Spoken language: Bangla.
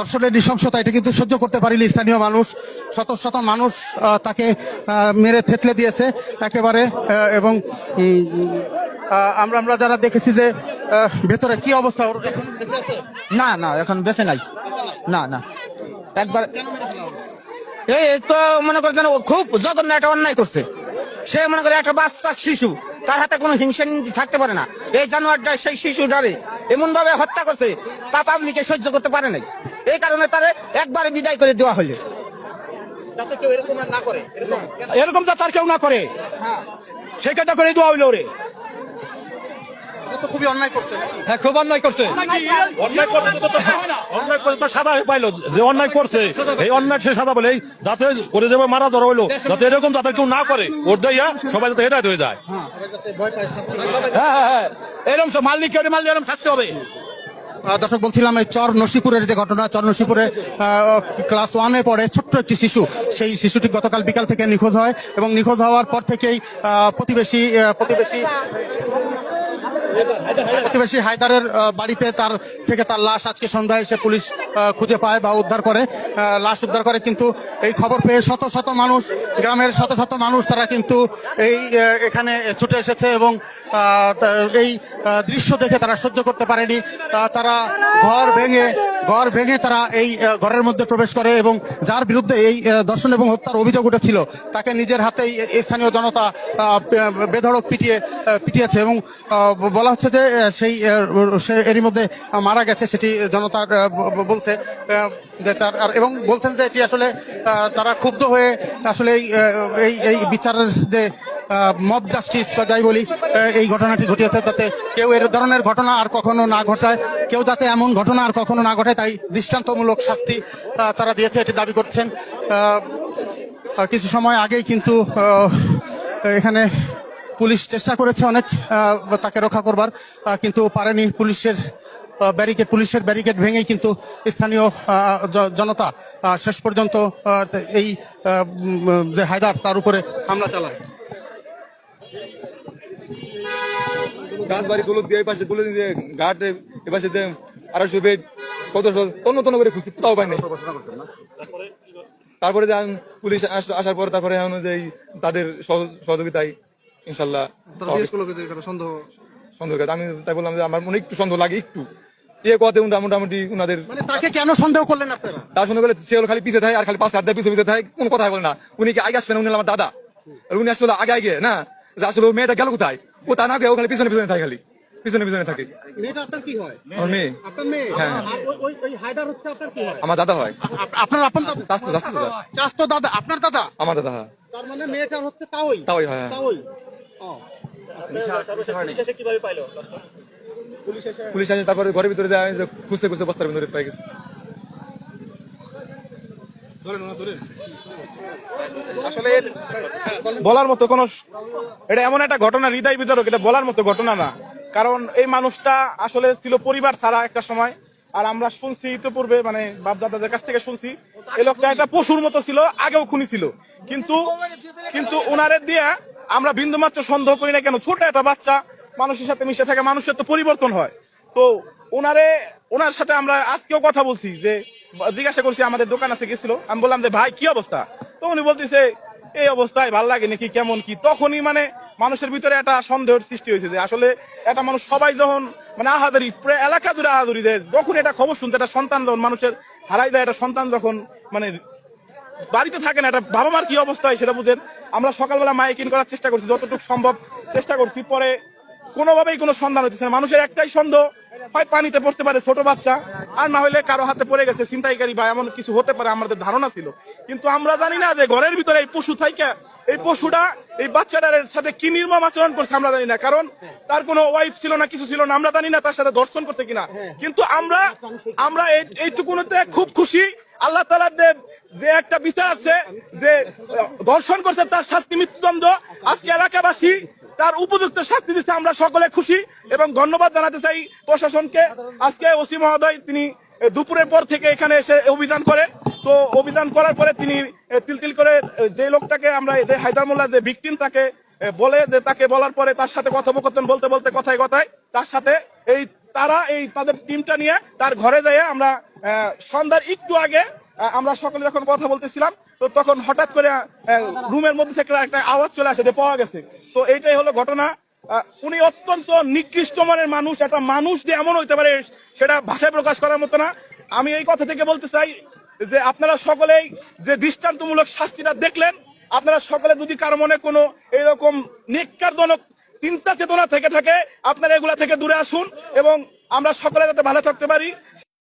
দর্শনের নৃশংসতা এটা কিন্তু সহ্য করতে পারিনি স্থানীয় মানুষ। শত শত মানুষ তাকে মেরে থেতলে দিয়েছে একেবারে এবং আমরা আমরা যারা দেখেছি যে ভেতরে কি অবস্থা ওর এখন বেঁচে আছে? না না এখন বেঁচে নাই। না না। একবার এই তো মনে করে যেন খুব জঘন্য একটা অন্যায় করছে। সে মনে করে একটা বাচ্চা শিশু। তার হাতে কোনো হিংসা নীতি থাকতে পারে না। এই জানোয়ারটা সেই শিশুটারে এমন ভাবে হত্যা করছে তা পাবলিকে সহ্য করতে পারে নাই। এই কারণে তারে একবারে বিদায় করে দেওয়া হলে। এরকম আর না করে? এরকম? কেন? এরকম তো তার কেউ না করে। সেই তো করে দেওয়া হইল রে এটা তো খুবই অন্যায় করছে হ্যাঁ খুব অন্যায় করছে। অন্যায় করছে তো তো- অন্যায় করে তো সাদা পাইলো যে অন্যায় করছে। এই অন্যায় সে সাদা বলে যাতে করে যাবে মারা ধরা হইল যাতে এরকম যাতে কেউ না করে ওর দেয়া সবাই যাতে হেদায়ত হয়ে যায়। হ্যাঁ হ্যাঁ হ্যাঁ এরকম এরকম শাস্তি হবে। দর্শক বলছিলাম এই চর নসিপুরের যে ঘটনা চর নসিপুরে আহ, ক্লাস ওয়ানে পড়ে ছোট্ট একটি শিশু। সেই শিশুটি গতকাল বিকাল থেকে নিখোঁজ হয় এবং নিখোঁজ হওয়ার পর থেকেই আহ, প্রতিবেশী আহ, প্রতিবেশী প্রতিবেশী হায়দারের বাড়িতে তার থেকে তার লাশ আজকে সন্ধ্যায় এসে পুলিশ খুঁজে পায় বা উদ্ধার করে লাশ উদ্ধার করে। কিন্তু এই খবর পেয়ে শত শত মানুষ, গ্রামের শত শত মানুষ তারা কিন্তু এই এখানে ছুটে এসেছে এবং এই দৃশ্য দেখে তারা সহ্য করতে পারেনি। তারা ঘর ভেঙে ঘর ভেঙে তারা এই ঘরের মধ্যে প্রবেশ করে এবং যার বিরুদ্ধে এই ধর্ষণ এবং হত্যার অভিযোগ উঠেছিল, তাকে নিজের হাতেই স্থানীয় জনতা বেধড়ক পিটিয়ে পিটিয়েছে এবং বলা হচ্ছে যে সেই এরই মধ্যে মারা গেছে সেটি জনতার বলছে যে তার এবং বলছেন যে এটি আসলে তারা ক্ষুব্ধ হয়ে আসলে এই এই বিচারের যে মব জাস্টিস বা যাই বলি এই ঘটনাটি ঘটিয়েছে তাতে কেউ এর ধরনের ঘটনা আর কখনো না ঘটায়, কেউ যাতে এমন ঘটনা আর কখনো না ঘটায়, তাই দৃষ্টান্তমূলক শাস্তি তারা দিয়েছে, এটি দাবি করছেন। কিছু সময় আগেই কিন্তু এখানে পুলিশ চেষ্টা করেছে অনেক তাকে রক্ষা করবার কিন্তু পারেনি পুলিশের ব্যারিকেড পুলিশের ব্যারিকেড ভেঙেই কিন্তু স্থানীয় জনতা শেষ পর্যন্ত এই যে হায়দার, তার উপরে হামলা চালায়। গাছ বাড়ি তুলো দিয়ে পাশে তুলে দিয়ে ঘাটে এ পাশে দিয়ে আড়াইশো বেড কত তন্ন তন্ন করে খুঁজছি তাও পাই নাই তারপরে যে পুলিশ আসার পর তারপরে এখন যে এই তাদের সহযোগিতায় ইনশাল্লাহ সন্দেহ করে। আমি তাই বললাম যে আমার মনে একটু সন্দেহ লাগে একটু। ইয়ে কথা মোটামুটি উনাদের মানে তাকে কেন সন্দেহ করলেন আপনারা? তার সঙ্গে বলে সে হলো খালি পিছিয়ে থাকে আর খালি পাঁচ দেয় পিছিয়ে পিছিয়ে থাকে কোন কথা বলে না। উনি কি আগে আসবেন উনি আমার দাদা। আর উনি আসলে আগে আগে না? যে আসলে মেয়েটা গেল কোথায়? ও তা না খালি পিছনে পিছনে থাকে খালি। পিছনে পিছনে থাকে। মেয়েটা আপনার কি হয়? আমার মেয়ে। আপনার মেয়ে? হ্যাঁ। ওই- ওই ওই হায়দার হচ্ছে আপনার কি হয়? আমার দাদা হয়। আপ- আপনার আপন দাদা? চাস্তো চাস্তো দাদা। চাস্তো দাদা আপনার দাদা? আমার দাদা হয়। তার মানে মেয়েটার হচ্ছে তাওই? তাওই হয়, হ্যাঁ। তাওই। ও। পুলিশ আসে তারপরে ঘরের ভিতরে যায় খুঁজতে খুঁজতে বস্তার ভিতরে পাই গেছে। আসলে বলার মতো কোন এটা এমন একটা ঘটনা, হৃদয় বিদারক, এটা বলার মতো ঘটনা না। কারণ এই মানুষটা আসলে ছিল পরিবার ছাড়া একটা সময়। আর আমরা শুনছি ইতিপূর্বে মানে বাপ দাদাদের কাছ থেকে শুনছি এই লোকটা একটা পশুর মতো ছিল, আগেও খুনি ছিল। কিন্তু কিন্তু ওনারে দিয়ে আমরা বিন্দু মাত্র সন্দেহ করি না কেন, ছোট একটা বাচ্চা, মানুষের সাথে মিশে থাকে মানুষের তো পরিবর্তন হয়। তো ওনারে ওনার সাথে আমরা আজকেও কথা বলছি যে জিজ্ঞাসা করছি, আমাদের দোকান আছে, গেছিল? আমি বললাম যে, ভাই, কি অবস্থা? তো উনি বলতেছে, এই অবস্থায় ভালো লাগে নাকি, কেমন কি? তখনই মানে মানুষের ভিতরে একটা সন্দেহের সৃষ্টি হয়েছে যে, আসলে একটা মানুষ সবাই যখন মানে আহাদারি, প্রায় এলাকা জুড়ে আহাদারি দেয়, যখন এটা খবর শুনতে, একটা সন্তান যখন মানুষের হারাই দেয়, একটা সন্তান যখন মানে বাড়িতে থাকে না, একটা বাবা মার কি অবস্থা হয় সেটা বুঝেন? আমরা সকালবেলা মাইকিং করার চেষ্টা করছি, যতটুকু সম্ভব চেষ্টা করছি, পরে কোনোভাবেই কোনো সন্ধান হচ্ছে না। মানুষের একটাই সন্দেহ, হয় পানিতে পড়তে পারে ছোট বাচ্চা আর না হলে কারও হাতে পড়ে গেছে ছিনতাইকারী বা এমন কিছু হতে পারে, আমাদের ধারণা ছিল। কিন্তু আমরা জানি না যে ঘরের ভিতরে এই পশু থাইকা, এই পশুটা এই বাচ্চাটার সাথে কি নির্মম আচরণ করছে আমরা জানি না। কারণ তার কোনো ওয়াইফ ছিল না, কিছু ছিল না, আমরা জানি না তার সাথে দর্শন করতে কিনা। কিন্তু আমরা আমরা এইটুকুনতে খুব খুশি। আল্লাহ তালার দেব যে একটা বিচার আছে যে, দর্শন করছে তার শাস্তি মৃত্যুদণ্ড। আজকে এলাকাবাসী তার উপযুক্ত শাস্তি দিচ্ছে আমরা সকলে খুশি এবং ধন্যবাদ জানাতে চাই প্রশাসনকে। আজকে ওসি মহোদয় তিনি দুপুরের পর থেকে এখানে এসে অভিযান করে। তো অভিযান করার পরে তিনি তিল তিল করে যে লোকটাকে আমরা যে হায়দার মোল্লা যে ভিকটিম তাকে বলে যে তাকে বলার পরে তার সাথে কথোপকথন বলতে বলতে কথায় কথায় তার সাথে এই তারা, এই তাদের টিমটা নিয়ে তার ঘরে যেয়ে আমরা সন্ধ্যার একটু আগে আমরা সকলে যখন কথা বলতেছিলাম, তো তখন হঠাৎ করে রুমের মধ্যে থেকে একটা আওয়াজ চলে আসে যে পাওয়া গেছে। তো এইটাই হলো ঘটনা। উনি অত্যন্ত নিকৃষ্ট মানের মানুষ, একটা মানুষ যে এমন হইতে পারে সেটা ভাষায় প্রকাশ করার মতো না। আমি এই কথা থেকে বলতে চাই যে আপনারা সকলেই যে দৃষ্টান্তমূলক শাস্তিটা দেখলেন, আপনারা সকলে যদি কার মনে কোনো এরকম নিকারজনক চিন্তা চেতনা থেকে থাকে, আপনারা এগুলা থেকে দূরে আসুন এবং আমরা সকলে যাতে ভালো থাকতে পারি